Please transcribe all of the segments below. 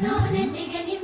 No, no, no, no, no.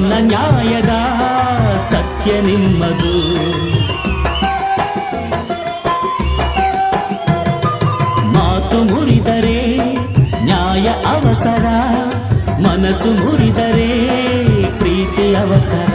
ನನ್ನ ನ್ಯಾಯದ ಸತ್ಯ ನಿಮ್ಮದು. ಮಾತು ಮುರಿದರೆ ನ್ಯಾಯ ಅವಸರ ಮನಸ್ಸು ಮುರಿದರೆ ಪ್ರೀತಿ ಅವಸರ.